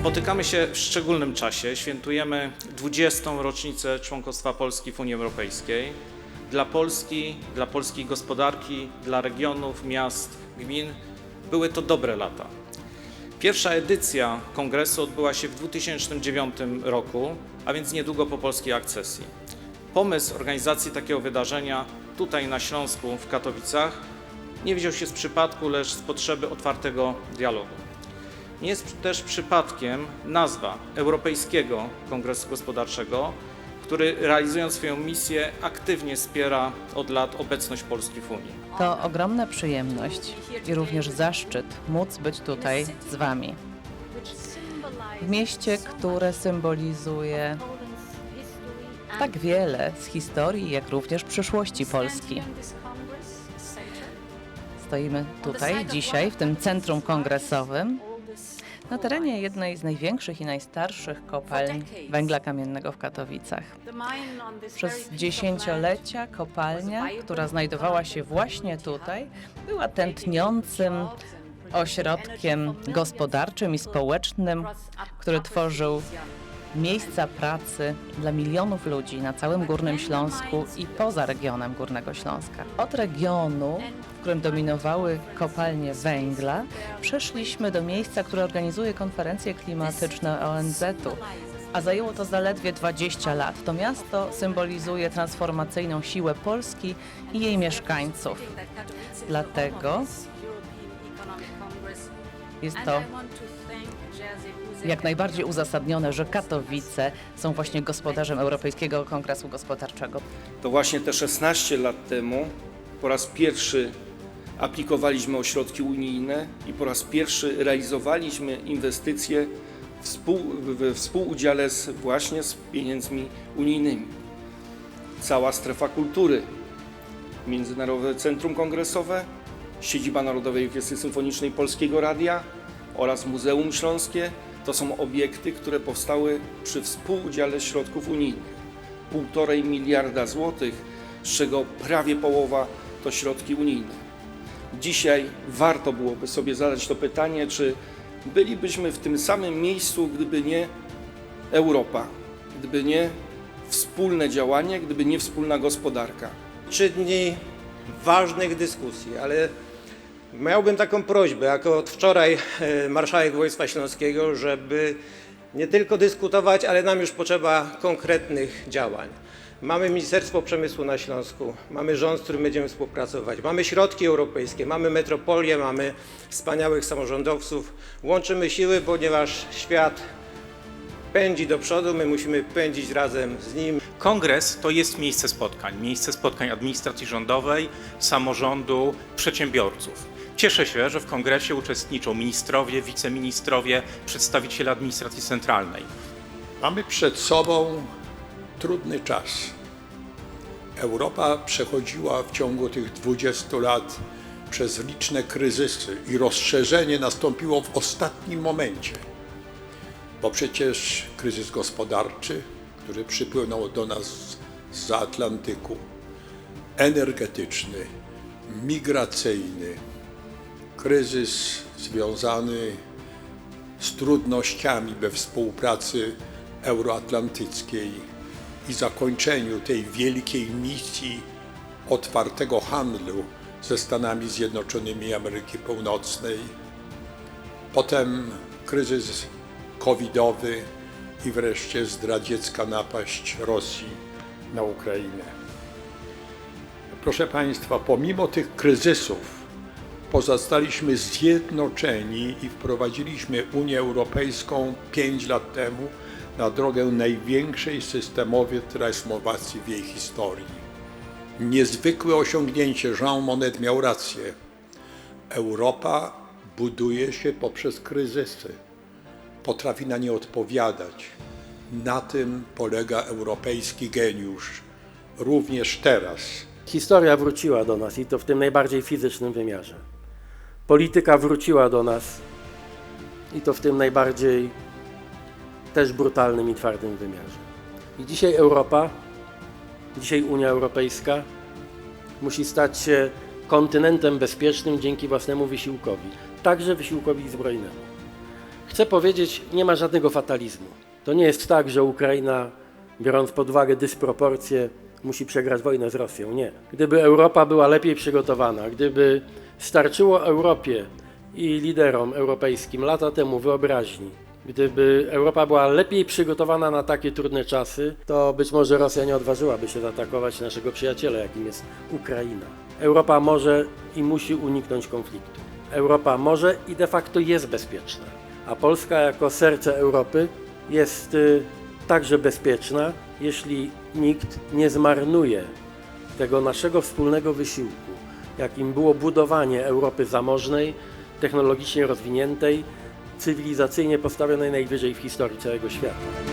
Spotykamy się w szczególnym czasie. Świętujemy 20. rocznicę członkostwa Polski w Unii Europejskiej. Dla Polski, dla polskiej gospodarki, dla regionów, miast, gmin były to dobre lata. Pierwsza edycja kongresu odbyła się w 2009 roku, a więc niedługo po polskiej akcesji. Pomysł organizacji takiego wydarzenia tutaj na Śląsku, w Katowicach, nie wziął się z przypadku, lecz z potrzeby otwartego dialogu. Nie jest też przypadkiem nazwa Europejskiego Kongresu Gospodarczego, który realizując swoją misję aktywnie wspiera od lat obecność Polski w Unii. To ogromna przyjemność i również zaszczyt móc być tutaj z Wami. W mieście, które symbolizuje tak wiele z historii, jak również przyszłości Polski. Stoimy tutaj dzisiaj, w tym centrum kongresowym, na terenie jednej z największych i najstarszych kopalń węgla kamiennego w Katowicach. Przez dziesięciolecia kopalnia, która znajdowała się właśnie tutaj, była tętniącym ośrodkiem gospodarczym i społecznym, który tworzył miejsca pracy dla milionów ludzi na całym Górnym Śląsku i poza regionem Górnego Śląska. Od regionu, w którym dominowały kopalnie węgla, przeszliśmy do miejsca, które organizuje konferencje klimatyczne ONZ-u. A zajęło to zaledwie 20 lat. To miasto symbolizuje transformacyjną siłę Polski i jej mieszkańców. Dlatego jest to jak najbardziej uzasadnione, że Katowice są właśnie gospodarzem Europejskiego Kongresu Gospodarczego. To właśnie te 16 lat temu po raz pierwszy aplikowaliśmy o środki unijne i po raz pierwszy realizowaliśmy inwestycje współ, we współudziale z, właśnie z pieniędzmi unijnymi. Cała strefa kultury, Międzynarodowe Centrum Kongresowe, siedziba Narodowej Orkiestry Symfonicznej Polskiego Radia oraz Muzeum Śląskie to są obiekty, które powstały przy współudziale środków unijnych. Półtorej miliarda złotych, z czego prawie połowa to środki unijne. Dzisiaj warto byłoby sobie zadać to pytanie, czy bylibyśmy w tym samym miejscu, gdyby nie Europa, gdyby nie wspólne działanie, gdyby nie wspólna gospodarka. trzy dni ważnych dyskusji, ale miałbym taką prośbę, jako od wczoraj e, marszałek województwa śląskiego, żeby nie tylko dyskutować, ale nam już potrzeba konkretnych działań. Mamy Ministerstwo Przemysłu na Śląsku, mamy rząd, z którym będziemy współpracować, mamy środki europejskie, mamy metropolię, mamy wspaniałych samorządowców. Łączymy siły, ponieważ świat pędzi do przodu, my musimy pędzić razem z nim. Kongres to jest miejsce spotkań, miejsce spotkań administracji rządowej, samorządu, przedsiębiorców. Cieszę się, że w kongresie uczestniczą ministrowie, wiceministrowie, przedstawiciele administracji centralnej. Mamy przed sobą trudny czas. Europa przechodziła w ciągu tych 20 lat przez liczne kryzysy i rozszerzenie nastąpiło w ostatnim momencie. Bo przecież kryzys gospodarczy, który przypłynął do nas z Atlantyku, energetyczny, migracyjny, kryzys związany z trudnościami we współpracy euroatlantyckiej i zakończeniu tej wielkiej misji otwartego handlu ze Stanami Zjednoczonymi Ameryki Północnej. Potem kryzys covidowy i wreszcie zdradziecka napaść Rosji na Ukrainę. Proszę Państwa, pomimo tych kryzysów, pozostaliśmy zjednoczeni i wprowadziliśmy Unię Europejską pięć lat temu na drogę największej systemowej transformacji w jej historii. Niezwykłe osiągnięcie, Jean Monnet miał rację. Europa buduje się poprzez kryzysy. Potrafi na nie odpowiadać. Na tym polega europejski geniusz. Również teraz. Historia wróciła do nas i to w tym najbardziej fizycznym wymiarze. Polityka wróciła do nas i to w tym najbardziej też brutalnym i twardym wymiarze. I dzisiaj Europa, dzisiaj Unia Europejska musi stać się kontynentem bezpiecznym dzięki własnemu wysiłkowi, także wysiłkowi zbrojnemu. Chcę powiedzieć, nie ma żadnego fatalizmu. To nie jest tak, że Ukraina, biorąc pod uwagę dysproporcje, musi przegrać wojnę z Rosją. Nie. Gdyby Europa była lepiej przygotowana, gdyby starczyło Europie i liderom europejskim lata temu wyobraźni, gdyby Europa była lepiej przygotowana na takie trudne czasy, to być może Rosja nie odważyłaby się zaatakować naszego przyjaciela, jakim jest Ukraina. Europa może i musi uniknąć konfliktu. Europa może i de facto jest bezpieczna, a Polska jako serce Europy jest y, także bezpieczna, jeśli nikt nie zmarnuje tego naszego wspólnego wysiłku, jakim było budowanie Europy zamożnej, technologicznie rozwiniętej, cywilizacyjnie postawionej najwyżej w historii całego świata.